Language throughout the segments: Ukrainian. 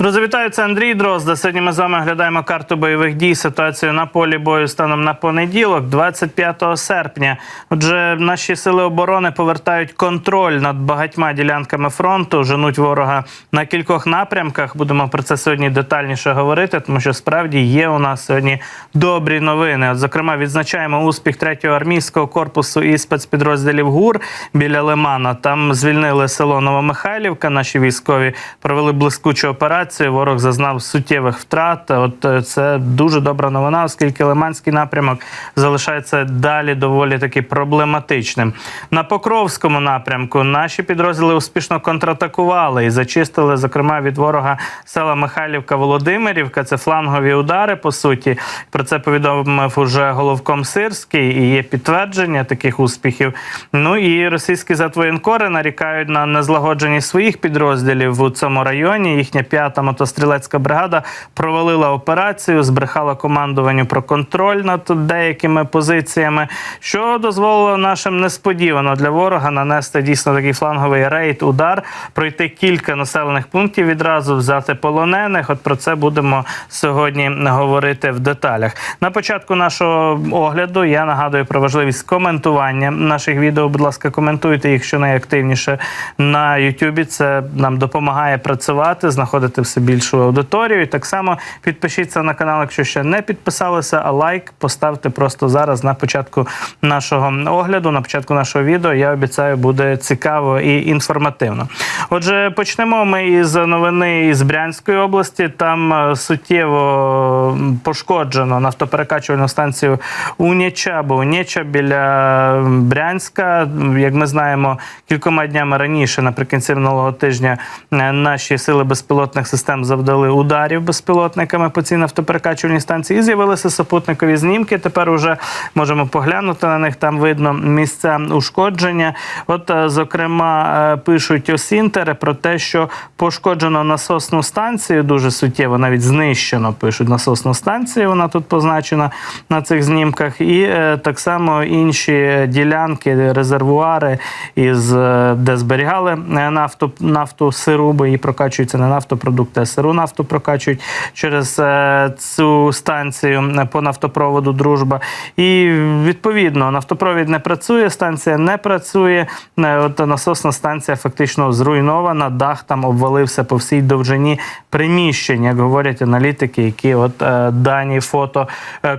Друзі, це Андрій Дрозда. Сьогодні ми з вами оглядаємо карту бойових дій, ситуацію на полі бою станом на понеділок, 25 серпня. Отже, наші сили оборони повертають контроль над багатьма ділянками фронту, женуть ворога на кількох напрямках. Будемо про це сьогодні детальніше говорити, тому що справді є у нас сьогодні добрі новини. От, зокрема, відзначаємо успіх 3-го армійського корпусу і спецпідрозділів ГУР біля Лимана. Там звільнили село Новомихайлівка. Наші військові провели блискучу операцію. Ворог зазнав суттєвих втрат. От е, це дуже добра новина, оскільки Лиманський напрямок залишається далі доволі таки проблематичним. На Покровському напрямку наші підрозділи успішно контратакували і зачистили, зокрема, від ворога села Михайлівка Володимирівка. Це флангові удари. По суті, про це повідомив уже головком Сирський. І є підтвердження таких успіхів. Ну і російські затвоєнкори нарікають на незлагодженість своїх підрозділів у цьому районі. Їхня п'ята мотострілецька бригада провалила операцію, збрехала командуванню про контроль над деякими позиціями, що дозволило нашим несподівано для ворога нанести дійсно такий фланговий рейд, удар, пройти кілька населених пунктів відразу, взяти полонених. От про це будемо сьогодні говорити в деталях. На початку нашого огляду я нагадую про важливість коментування наших відео. Будь ласка, коментуйте їх щонайактивніше на Ютубі. Це нам допомагає працювати, знаходити все більшу аудиторію. І так само підпишіться на канал, якщо ще не підписалися. А лайк поставте просто зараз на початку нашого огляду, на початку нашого відео. Я обіцяю, буде цікаво і інформативно. Отже, почнемо ми із новини із Брянської області. Там е, суттєво пошкоджено нафтоперекачувальну станцію Уніча або Уніча біля Брянська. Як ми знаємо, кількома днями раніше, наприкінці минулого тижня, е, наші сили безпілотних систем завдали ударів безпілотниками по цій нафтоперекачувальній станції. І з'явилися супутникові знімки. Тепер уже можемо поглянути на них. Там видно місця ушкодження. От, е, зокрема, е, пишуть осінтери про те, що пошкоджено насосну станцію дуже суттєво, навіть знищено пишуть насосну станцію. Вона тут позначена на цих знімках, і е, так само інші ділянки, резервуари, із де зберігали нафту, нафту сиру, бо її прокачуються не нафтопродукти, а сиру нафту прокачують через е, цю станцію е, по нафтопроводу Дружба. І відповідно нафтопровід не працює, станція не працює. Е, От насосна станція фактично зруйнована. Дах там обвалився по всій довжині приміщень, як говорять аналітики, які от дані фото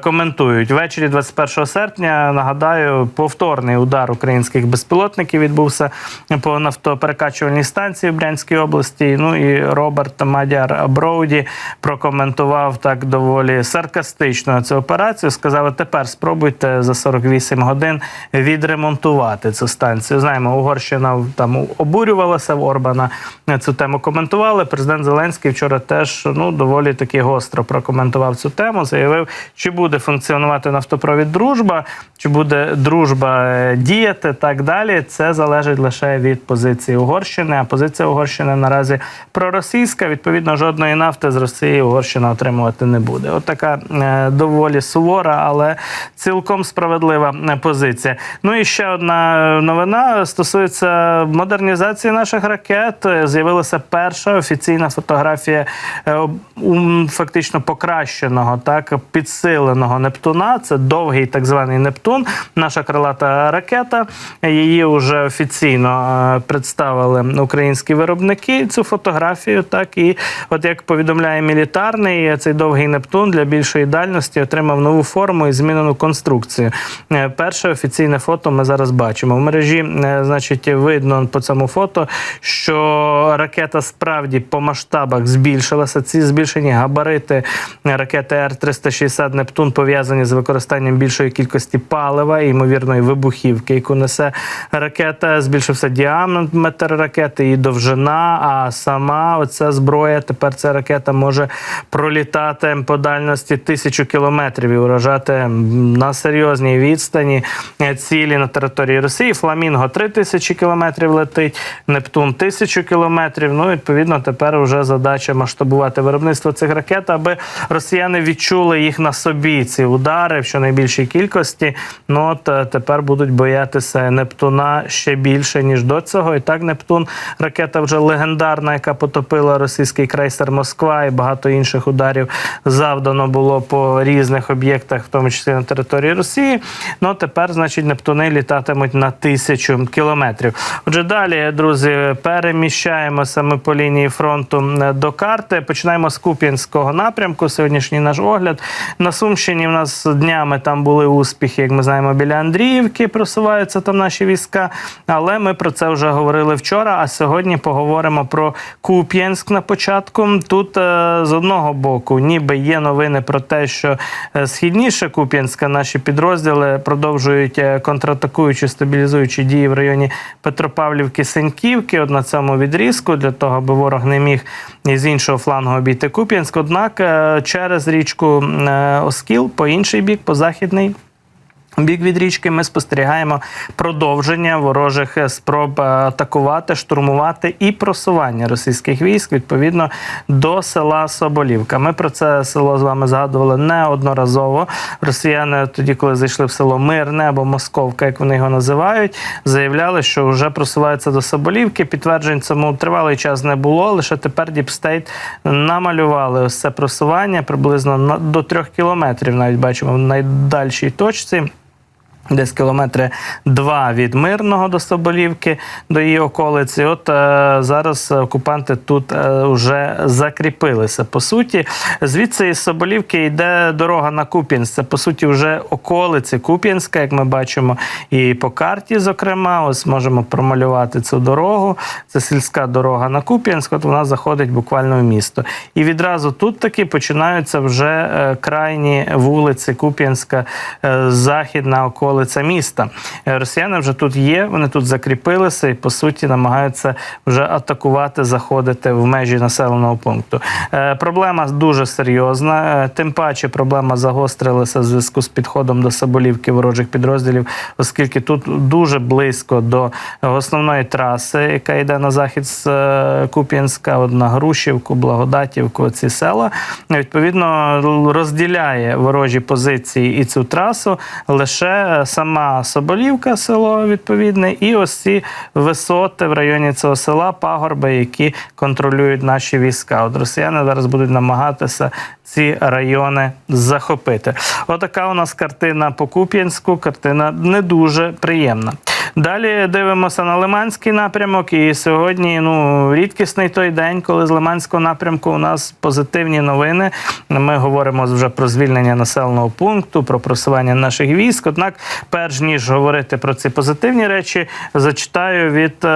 коментують. Ввечері 21 серпня нагадаю, повторний удар українських безпілотників відбувся по нафтоперекачувальній станції в Брянській області. Ну і Роберт Мадяр Броуді прокоментував так доволі саркастично цю операцію. Сказав, тепер спробуйте за 48 годин відремонтувати цю станцію. Знаємо, Угорщина там обурювалася в Орбана. Цю тему коментували. Президент Зеленський вчора теж ну доволі таки гостро прокоментував цю тему. Заявив, чи буде функціонувати нафтопровід дружба, чи буде дружба діяти так далі. Це залежить лише від позиції Угорщини. А позиція Угорщини наразі проросійська. Відповідно, жодної нафти з Росії Угорщина отримувати не буде. От така е, доволі сувора, але цілком справедлива е, позиція. Ну і ще одна новина стосується модернізації наших ракет. Е, З'явилася перша офіційна фотографія е, фактично покращеного, так підсиленого Нептуна. Це довгий так званий Нептун. Наша крилата ракета. Її вже офіційно е, представили українські виробники. Цю фотографію. Так і от як повідомляє мілітарний, цей довгий Нептун для більшої дальності отримав нову форму і змінену конструкцію. Е, Перше офіційне фото ми зараз бачимо. В мережі, е, значить, видно по цьому фото, що ракета справді по масштабах збільшилася. Ці збільшені габарити ракети Р-360 Нептун пов'язані з використанням більшої кількості палива і ймовірної вибухівки, яку несе ракета. Збільшився діаметр ракети і довжина, а сама оця зброя. Тепер ця ракета може пролітати по дальності тисячу кілометрів і вражати на серйозній відстані цілі на території Росії. Фламінго 3 тисячі кілометрів летить, Нептун тисячу кілометрів. Ну, відповідно, тепер вже задача масштабувати виробництво цих ракет, аби росіяни відчули їх на собі. Ці удари в щонайбільшій кількості. Ну от е, тепер будуть боятися Нептуна ще більше ніж до цього. І так Нептун ракета вже легендарна, яка потопила російський крейсер Москва, і багато інших ударів завдано було по різних об'єктах, в тому числі на території Росії. Ну тепер, значить, Нептуни літатимуть на тисячу кілометрів. Отже, далі, друзі, переміщаємося ми по лінії фронту е, до карти. Починаємо з Куп'янського напрямку. Сьогоднішній наш огляд на Сумщині. В нас днями там були успіхи, як ми знаємо, біля Андріївки просуваються там наші війська. Але ми про це вже говорили вчора. А сьогодні поговоримо про Куп'янськ на початку. Тут е, з одного боку, ніби є новини про те, що е, східніше Куп'янська наші підрозділи продовжують е, контратакуючі стабілізуючі дії в районі Петропавлівки Сеньківки. От на цьому відрізку для того, аби ворог не міг із іншого флангу обійти Куп'янськ. Однак через річку Оскіл по інший бік, по західний. Бік від річки ми спостерігаємо продовження ворожих е, спроб е, атакувати, штурмувати і просування російських військ відповідно до села Соболівка. Ми про це село з вами згадували неодноразово. Росіяни тоді, коли зайшли в село Мирне або Московка, як вони його називають, заявляли, що вже просуваються до Соболівки. Підтверджень цьому тривалий час не було. Лише тепер Діпстейт намалювали ось це просування приблизно до трьох кілометрів. Навіть бачимо в найдальшій точці. Десь кілометри два від Мирного до Соболівки, до її околиці. От е, зараз окупанти тут е, вже закріпилися. По суті, звідси із Соболівки йде дорога на Куп'янськ. Це по суті вже околиці Куп'янська, як ми бачимо, і по карті, зокрема, ось можемо промалювати цю дорогу. Це сільська дорога на Куп'янськ. От вона заходить буквально в місто. І відразу тут таки починаються вже е, крайні вулиці Куп'янська, е, західна околиця міста. Е, Росіяни вже тут є, вони тут закріпилися і по суті намагаються вже атакувати, заходити в межі населеного пункту. Е, Проблема дуже серйозна. Е, Тим паче проблема загострилася в зв'язку з підходом до Соболівки ворожих підрозділів, оскільки тут дуже близько до основної траси, яка йде на захід з Куп'янська, от на Грушівку, Благодатівку, ці села. Відповідно, розділяє ворожі позиції і цю трасу лише сама Соболівка, село відповідне, і ось ці висоти в районі цього села, пагорби, які контролюють наші війська. От росіяни зараз будуть намагатися ці райони захопити. Отака у нас картина по Куп'янську, картина не дуже приємна. Далі дивимося на Лиманський напрямок. І сьогодні ну рідкісний той день, коли з Лиманського напрямку у нас позитивні новини. Ми говоримо вже про звільнення населеного пункту, про просування наших військ. Однак, перш ніж говорити про ці позитивні речі, зачитаю від е,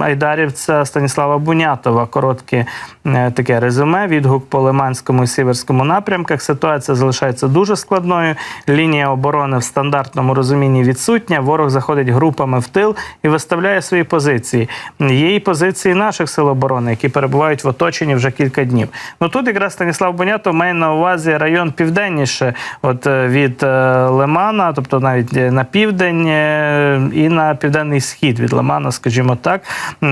айдарівця Станіслава Бунятова коротке е, таке резюме. Відгук по Лиманському і Сіверському напрямках. Ситуація залишається дуже складною. Лінія оборони в стандартному розумінні відсутня. Ворог заходить групами в тил і виставляє свої позиції. Є і позиції наших сил оборони, які перебувають в оточенні вже кілька днів. Ну тут якраз Станіслав Бонятов має на увазі район південніше, от е, від е, Лимана, тобто навіть е, на південь і на південний схід від Лимана, скажімо так,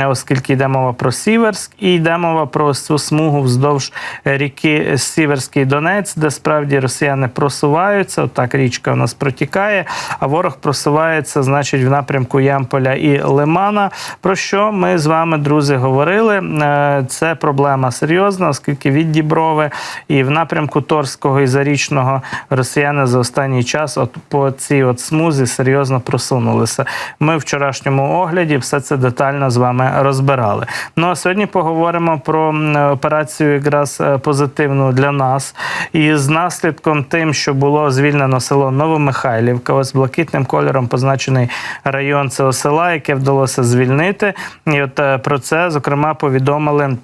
оскільки йде мова про Сіверськ і йде мова про цю смугу вздовж ріки Сіверський Донець, де справді росіяни просуваються. Отак річка у нас протікає, а ворог просувається, значить, в напрямку Ямполя і Лимана. Про що ми з вами, друзі, говорили? Е, Це проблема серйозна, оскільки від Діброви і в напрямку Торського і Зарічного росіяни за останній час от по цій от смузі серйозно просунулися. Ми в вчорашньому огляді все це детально з вами розбирали. Ну а сьогодні поговоримо про операцію якраз е, позитивну для нас. І з наслідком тим, що було звільнено село Новомихайлівка, ось блакитним кольором позначений район цього села, яке вдалося звільнити. І от е, про це зокрема повідомили.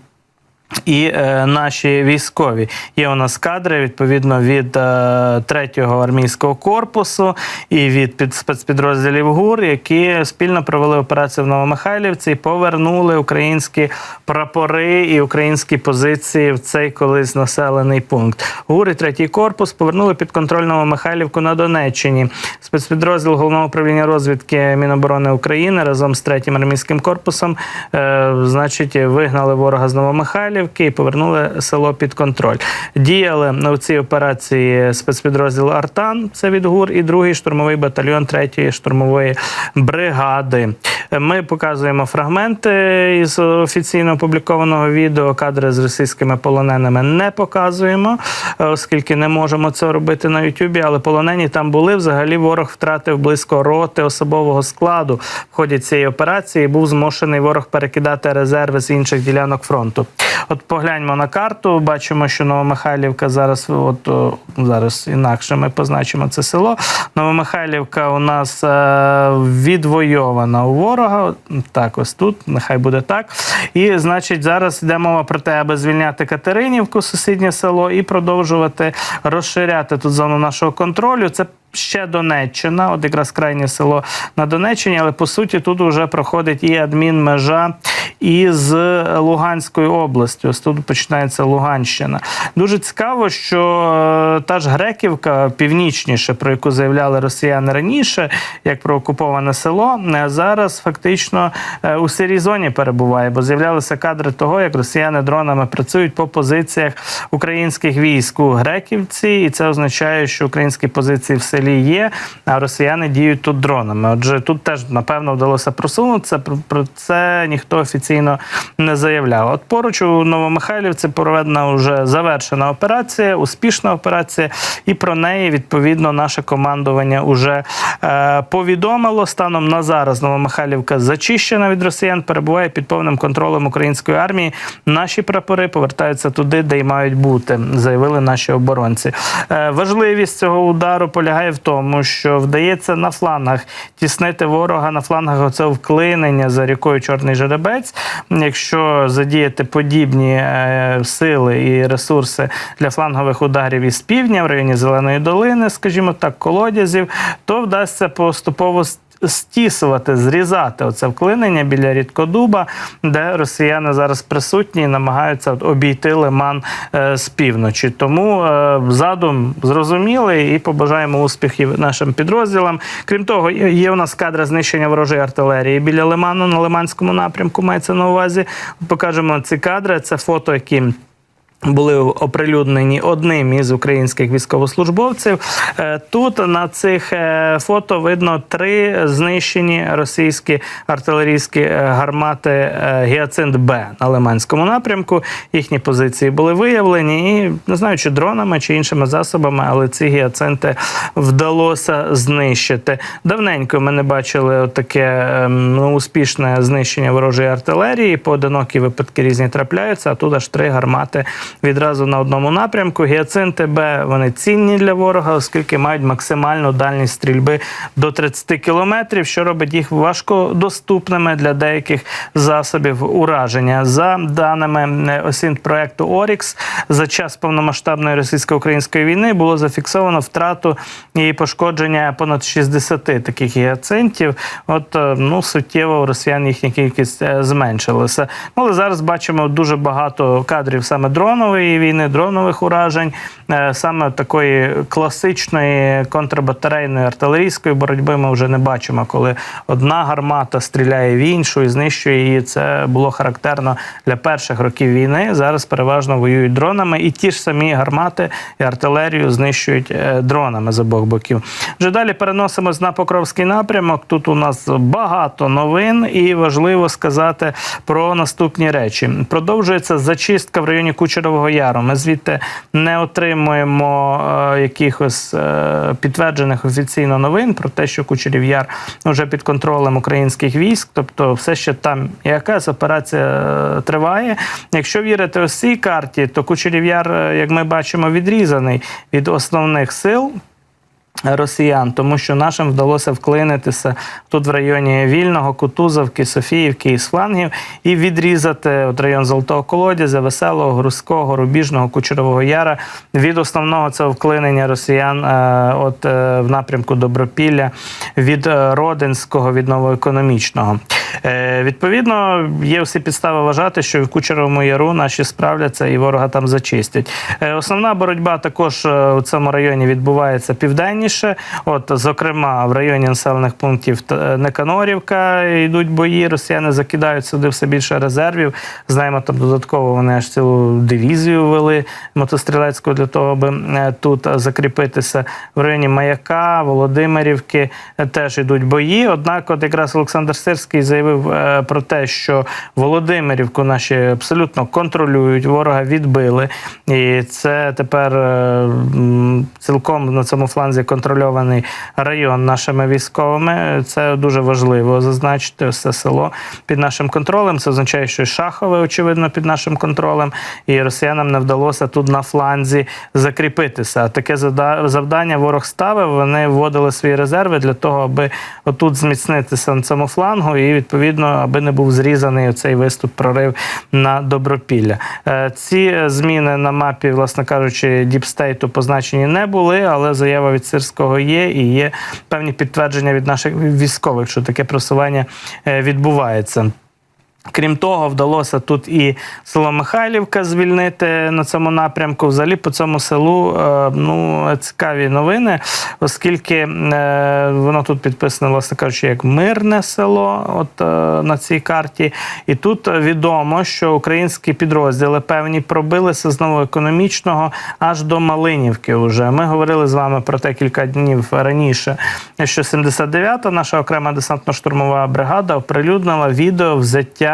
І е, наші військові є у нас кадри відповідно від е, 3-го армійського корпусу і від під спецпідрозділів ГУР, які спільно провели операцію в Новомихайлівці і повернули українські прапори і українські позиції в цей колись населений пункт. ГУР і 3-й корпус повернули під контроль Новомихайлівку на Донеччині. Спецпідрозділ головного управління розвідки Міноборони України разом з 3-м армійським корпусом, е, значить, вигнали ворога з Новомихайлівки і повернули село під контроль. Діяли у цій операції спецпідрозділ Артан, це від ГУР, і другий штурмовий батальйон 3-ї штурмової бригади. Ми показуємо фрагменти із офіційно опублікованого відео. Кадри з російськими полоненими не показуємо, оскільки не можемо це робити на Ютубі. Але полонені там були. Взагалі ворог втратив близько роти особового складу в ході цієї операції. Був змушений ворог перекидати резерви з інших ділянок фронту. От погляньмо на карту. Бачимо, що Новомихайлівка зараз, от зараз інакше ми позначимо це село. Новомихайлівка у нас е, відвойована у ворога. Так, ось тут, нехай буде так. І значить, зараз йде мова про те, аби звільняти Катеринівку, сусіднє село, і продовжувати розширяти тут зону нашого контролю. Це ще Донеччина, от якраз крайнє село на Донеччині, але по суті тут вже проходить і адмінмежа із Луганською областю. Ось тут починається Луганщина. Дуже цікаво, що е, та ж Греківка північніше, про яку заявляли росіяни раніше, як про окуповане село, е, зараз фактично е, у сирій зоні перебуває, бо з'являлися кадри того, як росіяни дронами працюють по позиціях українських військ у Греківці, і це означає, що українські позиції в селі є, а росіяни діють тут дронами. Отже, тут теж напевно вдалося просунутися. Про, про це ніхто офіційно не заявляв. От поруч у Новомихайлівці проведена вже завершена операція, успішна операція, і про неї відповідно наше командування вже е, повідомило. Станом на зараз Новомихайлівка зачищена від росіян, перебуває під повним контролем української армії. Наші прапори повертаються туди, де й мають бути, заявили наші оборонці. Е, важливість цього удару полягає в тому, що вдається на флангах тіснити ворога на флангах оце вклинення за рікою Чорний Жеребець. Якщо задіяти подібні е, сили і ресурси для флангових ударів із півдня в районі Зеленої долини, скажімо так, колодязів, то вдасться поступово стісувати, зрізати оце вклинення біля рідкодуба, де росіяни зараз присутні і намагаються обійти лиман е, з півночі. Тому е, задум зрозумілий і побажаємо успіхів нашим підрозділам. Крім того, є є у нас кадри знищення ворожої артилерії біля лиману на лиманському напрямку. Мається на увазі. Покажемо ці кадри. Це фото, які. Були оприлюднені одним із українських військовослужбовців. Е, Тут на цих е, фото видно три знищені російські артилерійські е, гармати Гіацинт Б на Лиманському напрямку. Їхні позиції були виявлені, і не знаю, чи дронами, чи іншими засобами, але ці гіацинти вдалося знищити. Давненько ми не бачили таке ну, успішне знищення ворожої артилерії. Поодинокі випадки різні трапляються, а тут аж три гармати відразу на одному напрямку. Гіацинти вони цінні для ворога, оскільки мають максимальну дальність стрільби до 30 кілометрів, що робить їх важкодоступними для деяких засобів ураження. За даними е, осінь проекту Орікс, за час повномасштабної російсько-української війни було зафіксовано втрату і пошкодження понад 60 таких гіацинтів. От е, ну суттєво у росіян їхня кількість е, зменшилася. Ну, Але зараз бачимо дуже багато кадрів саме дронової війни, дронових уражень, е, саме такої класичної контрбатарейної артилерійської боротьби. Ми вже не бачимо, коли одна гармата стріляє в іншу і знищує її. Це було характерно для перших років війни. Зараз переважно воюють дронами, і ті ж самі гармати і артилерію знищують е, дронами з обох боків. Вже далі переносимось на Покровський напрямок. Тут у нас багато новин, і важливо сказати про наступні речі. Продовжується зачистка в районі Кучерового Яру. Ми звідти не отримуємо е, якихось е, підтверджених офіційно новин про те, що Кучерів Яр вже під контролем українських військ, тобто все ще там якась операція е, триває. Якщо вірити ось цій карті, то Кучерів Яр, е, як ми бачимо, відрізаний від основних сил. Росіян, тому що нашим вдалося вклинитися тут в районі Вільного, Кутузовки, Софіївки і флангів і відрізати от район Золотого Колодязя, Веселого, Грузького, Рубіжного, Кучерового Яра від основного цього вклинення росіян е, от е, в напрямку Добропілля, від е, Родинського, від новоекономічного. Е, Відповідно, є всі підстави вважати, що в Кучеровому Яру наші справляться і ворога там зачистять. Е, Основна боротьба також е, у цьому районі відбувається південніше. От, зокрема, в районі населених пунктів Неканорівка йдуть бої. Росіяни закидають сюди все більше резервів. Знаємо, там додатково вони аж цілу дивізію вели мотострілецьку для того, аби тут закріпитися. В районі Маяка, Володимирівки теж йдуть бої. Однак, от якраз Олександр Сирський заявив е, про те, що Володимирівку наші абсолютно контролюють, ворога відбили. І це тепер е, цілком на цьому фланзі контрольований район нашими військовими. Це дуже важливо зазначити. Це село під нашим контролем. Це означає, що Шахове, очевидно, під нашим контролем, і росіянам не вдалося тут на фланзі закріпитися. Таке завдання ворог ставив. Вони вводили свої резерви для того, аби отут зміцнитися на цьому флангу, і відповідно, аби не був зрізаний цей виступ прорив на добропілля. Е, Ці зміни на мапі, власне кажучи, діпстейту позначені не були, але заява від Сирського є, і є певні підтвердження від наших військових, що таке просування е, відбувається. Крім того, вдалося тут і село Михайлівка звільнити на цьому напрямку. Взагалі по цьому селу е, ну, цікаві новини, оскільки е, воно тут підписане, власне кажучи, як мирне село от, е, на цій карті. І тут відомо, що українські підрозділи певні пробилися знову економічного аж до Малинівки. Уже ми говорили з вами про те кілька днів раніше, що 79-та наша окрема десантно-штурмова бригада оприлюднила відео взяття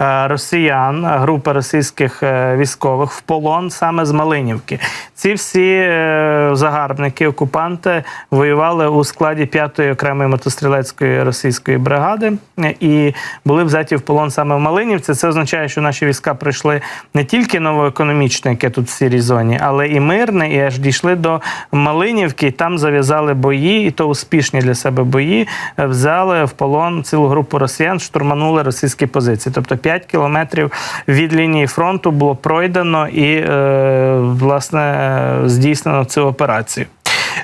е, росіян, групи російських е, військових в полон саме з Малинівки. Ці всі е, загарбники, окупанти воювали у складі 5-ї окремої мотострілецької російської бригади і були взяті в полон саме в Малинівці. Це означає, що наші війська пройшли не тільки новоекономічне, яке тут в сірій зоні, але і мирне, і аж дійшли до Малинівки, і там зав'язали бої, і то успішні для себе бої. Взяли в полон цілу групу росіян, штурманули російські позиції. Тобто 5 кілометрів від лінії фронту було пройдено і, е, власне, здійснено цю операцію.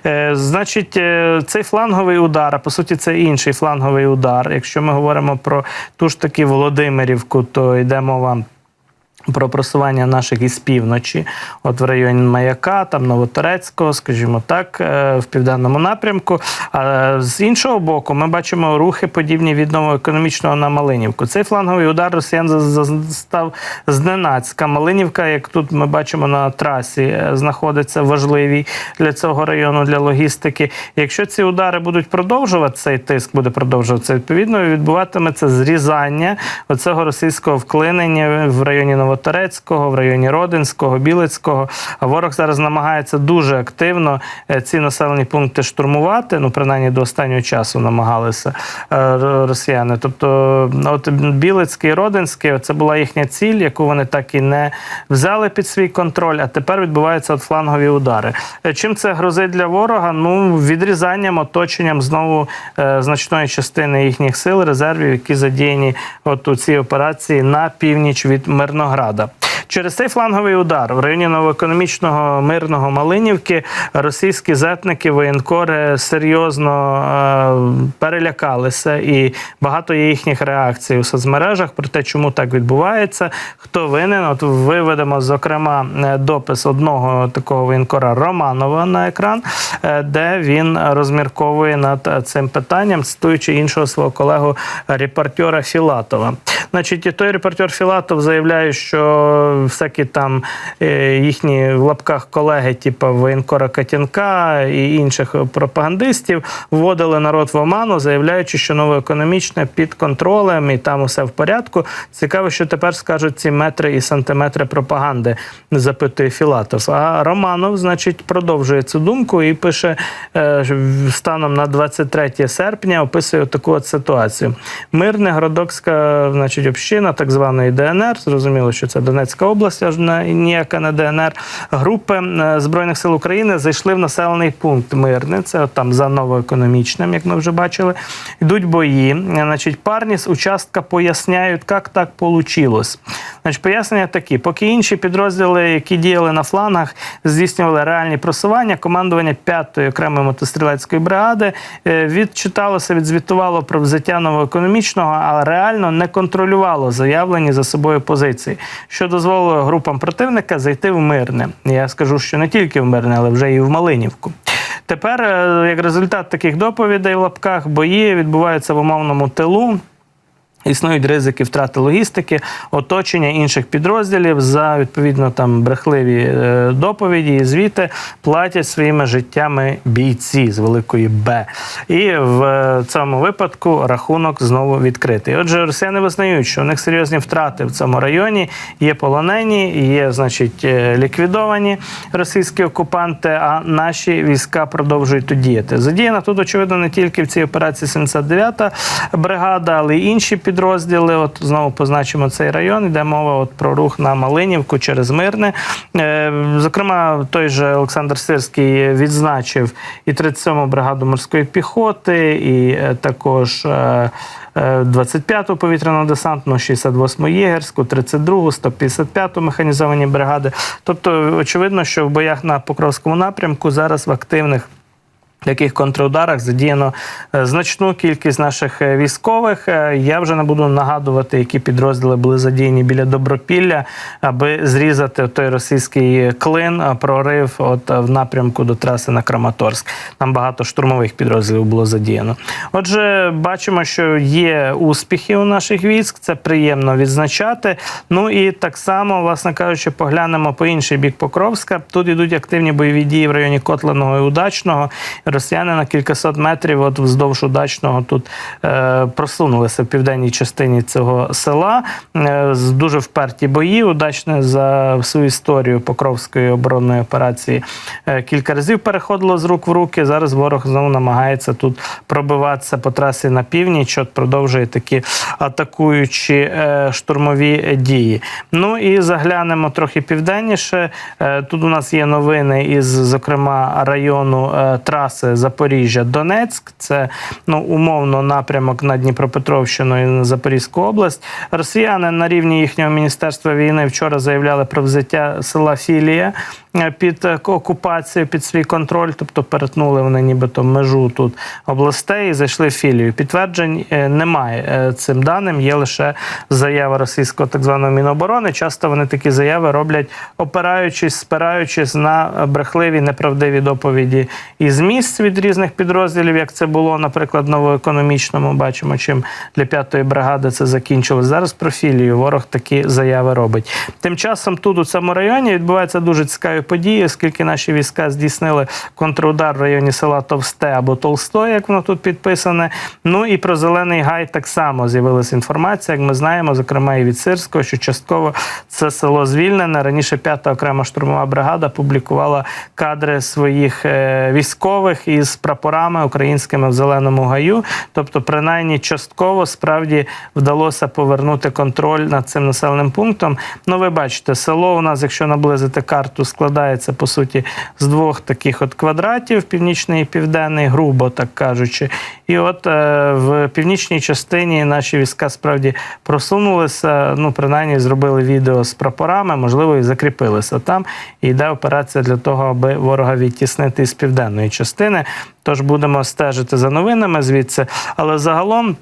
Е, Значить, е, цей фланговий удар, а по суті, це інший фланговий удар. Якщо ми говоримо про ту ж таки Володимирівку, то йде мова. Про просування наших із півночі, от в районі Маяка, там Новоторецького, скажімо так, е, в південному напрямку. А з іншого боку, ми бачимо рухи подібні від новоекономічного на Малинівку. Цей фланговий удар росіян за- за- став зненацька. Малинівка, як тут ми бачимо на трасі, е, знаходиться важливій для цього району, для логістики. Якщо ці удари будуть продовжувати, цей тиск буде продовжуватися, відповідно відбуватиметься зрізання оцього російського вклинення в районі Новоторецького, в районі Родинського, Білицького. Ворог зараз намагається дуже активно е, ці населені пункти штурмувати. Ну, принаймні до останнього часу намагалися е, росіяни. Тобто, от Білицький і Родинський, це була їхня ціль, яку вони так і не взяли під свій контроль. А тепер відбуваються от флангові удари. Е, Чим це грозить для ворога? Ну, відрізанням, оточенням знову значної частини їхніх сил, резервів, які задіяні от у цій операції на північ від Мирнограда. рада. Через цей фланговий удар в районі новоекономічного мирного Малинівки російські зетники, воєнкори серйозно е, перелякалися, і багато є їхніх реакцій у соцмережах про те, чому так відбувається, хто винен. От виведемо зокрема е, допис одного такого воєнкора Романова на екран, е, де він розмірковує над е, цим питанням, цитуючи іншого свого колегу репортера Філатова. Значить, той репортер Філатов заявляє, що всякі там е, їхні в лапках колеги, типу воєнкора Катянка і інших пропагандистів, вводили народ в оману, заявляючи, що новоекономічне під контролем і там усе в порядку. Цікаво, що тепер скажуть ці метри і сантиметри пропаганди, запитує Філатов. А Романов, значить, продовжує цю думку і пише е, станом на 23 серпня, описує таку от ситуацію. Мирне Гродокська, значить, значить, община так званої ДНР. Зрозуміло, що це Донецька область, аж не ніяка не ДНР. Групи е, збройних сил України зайшли в населений пункт Мирне. Це от там за новоекономічним, як ми вже бачили. Йдуть бої. Значить, парні з участка поясняють, як так вийшло. Значить, пояснення такі: поки інші підрозділи, які діяли на флангах, здійснювали реальні просування, командування 5-ї окремої мотострілецької бригади е, відчиталося, відзвітувало про взяття новоекономічного, але реально не контролювало заявлені за собою позиції, що дозволило групам противника зайти в мирне. Я скажу, що не тільки в мирне, але вже і в Малинівку. Тепер, е, як результат таких доповідей в лапках, бої відбуваються в умовному тилу. Існують ризики втрати логістики, оточення інших підрозділів за відповідно там брехливі е, доповіді і звіти платять своїми життями бійці з великої Б. І в е, цьому випадку рахунок знову відкритий. Отже, росіяни визнають, що у них серйозні втрати в цьому районі. Є полонені, є, значить, е, ліквідовані російські окупанти. А наші війська продовжують тут діяти. Задіяна тут, очевидно, не тільки в цій операції 79-та бригада, але й інші підрозділи. От знову позначимо цей район. Йде мова от про рух на Малинівку через Мирне. Е, Зокрема, той же Олександр Сирський відзначив і 37-му бригаду морської піхоти, і е, також. е, е, 25-ту повітряно десантну, 68-му єгерську, 32-ту, 155-ту механізовані бригади. Тобто, очевидно, що в боях на Покровському напрямку зараз в активних таких контрударах задіяно е, значну кількість наших е, військових. Е, Я вже не буду нагадувати, які підрозділи були задіяні біля Добропілля, аби зрізати той російський клин, прорив от в напрямку до траси на Краматорськ. Там багато штурмових підрозділів було задіяно. Отже, бачимо, що є успіхи у наших військ. Це приємно відзначати. Ну і так само, власне кажучи, поглянемо по інший бік Покровська. Тут йдуть активні бойові дії в районі Котланого і Удачного. Росіяни на кількасот метрів, от вздовж удачного, тут е, просунулися в південній частині цього села. Е, дуже вперті бої. Удачне за свою історію Покровської оборонної операції е, кілька разів переходило з рук в руки. Зараз ворог знову намагається тут пробиватися по трасі на північ. От продовжує такі атакуючі е, штурмові дії. Ну і заглянемо трохи південніше. Е, тут у нас є новини із, зокрема, району е, траси Запоріжжя-Донецьк. Це ну умовно напрямок на Дніпропетровщину і на Запорізьку область. Росіяни на рівні їхнього міністерства війни вчора заявляли про взяття села Філія під е, окупацію, під свій контроль, тобто перетнули вони нібито межу тут областей і зайшли в філію. Підтверджень е, немає е, цим даним. Є лише заява російського так званого міноборони. Часто вони такі заяви роблять, опираючись, спираючись на брехливі неправдиві доповіді із місць від різних підрозділів, як це було, наприклад, новоекономічному. Бачимо, чим для п'ятої бригади це закінчилось. Зараз про філію ворог такі заяви робить. Тим часом тут у цьому районі відбуваються дуже цікаві події, оскільки наші війська здійснили контрудар в районі села Товсте або Толсто, як воно тут підписане. Ну і про зелений гай так само з'явилася інформація. Як ми знаємо, зокрема і від Сирського, що частково це село звільнене. Раніше п'ята окрема штурмова бригада публікувала кадри своїх е, військових із прапорами українськими в зеленому гаю. Тобто, принаймні частково справді вдалося повернути контроль над цим населеним пунктом. Ну, ви бачите, село у нас, якщо наблизити карту, складається по суті з двох таких от квадратів: північний і південний, грубо так кажучи. І от е, в північній частині наші війська справді просунулися. Ну, принаймні, зробили відео з прапорами, можливо, і закріпилися там. І йде операція для того, аби ворога відтіснити з південної частини. Тож будемо стежити за новинами звідси. Але загалом.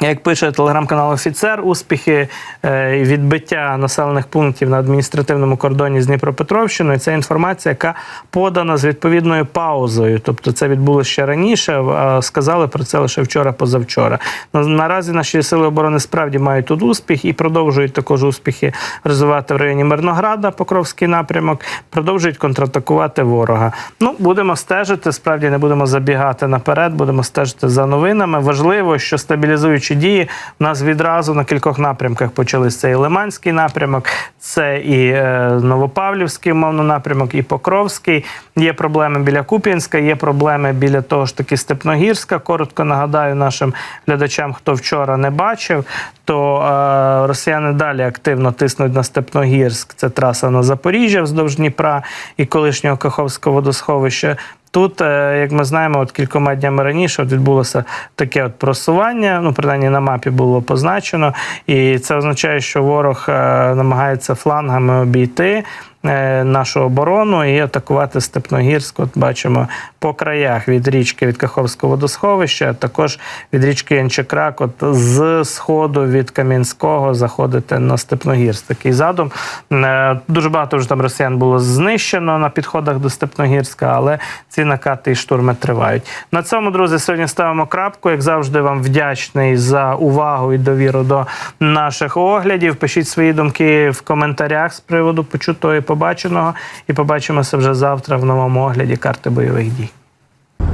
Як пише телеграм-канал Офіцер, успіхи е, відбиття населених пунктів на адміністративному кордоні з Дніпропетровщиною. Це інформація, яка подана з відповідною паузою. Тобто це відбулося ще раніше. А сказали про це лише вчора-позавчора. На- Наразі наші сили оборони справді мають тут успіх і продовжують також успіхи розвивати в районі Мирнограда, Покровський напрямок, продовжують контратакувати ворога. Ну будемо стежити. Справді не будемо забігати наперед, будемо стежити за новинами. Важливо, що стабілізуючи бойові дії у нас відразу на кількох напрямках почались. Це і Лиманський напрямок, це і е, Новопавлівський умовно напрямок, і Покровський. Є проблеми біля Куп'янська, є проблеми біля того ж таки Степногірська. Коротко нагадаю нашим глядачам, хто вчора не бачив, то е, росіяни далі активно тиснуть на Степногірськ. Це траса на Запоріжжя вздовж Дніпра і колишнього Каховського водосховища. Тут, е, як ми знаємо, от кількома днями раніше от відбулося таке от просування. Ну, принаймні на мапі було позначено, і це означає, що ворог е, намагається флангами обійти. Е, Нашу оборону і атакувати Степногірськ. От бачимо по краях від річки від Каховського водосховища, а також від річки Янчекрак, от з сходу від Кам'янського заходити на Степногірськ. Такий задум. Е, Дуже багато вже там росіян було знищено на підходах до Степногірська, але ці накати і штурми тривають. На цьому, друзі, сьогодні ставимо крапку. Як завжди, вам вдячний за увагу і довіру до наших оглядів. Пишіть свої думки в коментарях з приводу почутого і побаченого. І побачимося вже завтра в новому огляді карти бойових дій.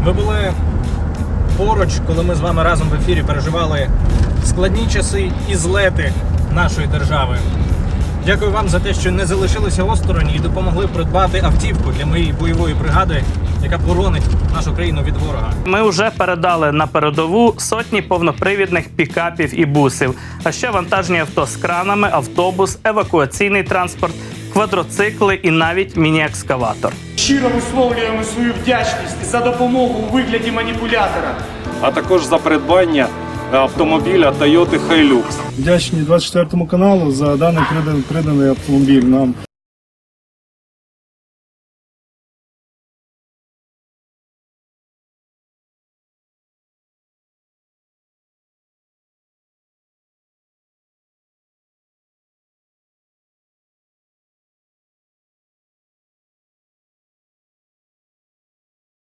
Ви були поруч, коли ми з вами разом в ефірі переживали складні часи і злети нашої держави. Дякую вам за те, що не залишилися осторонь і допомогли придбати автівку для моєї бойової бригади, яка боронить нашу країну від ворога. Ми вже передали на передову сотні повнопривідних пікапів і бусів, а ще вантажні авто з кранами, автобус, евакуаційний транспорт, квадроцикли і навіть міні-екскаватор. Щиро висловлюємо свою вдячність за допомогу у вигляді маніпулятора. а також за придбання автомобіля Toyota Hilux. Вдячні 24 каналу за даний приданий автомобіль нам.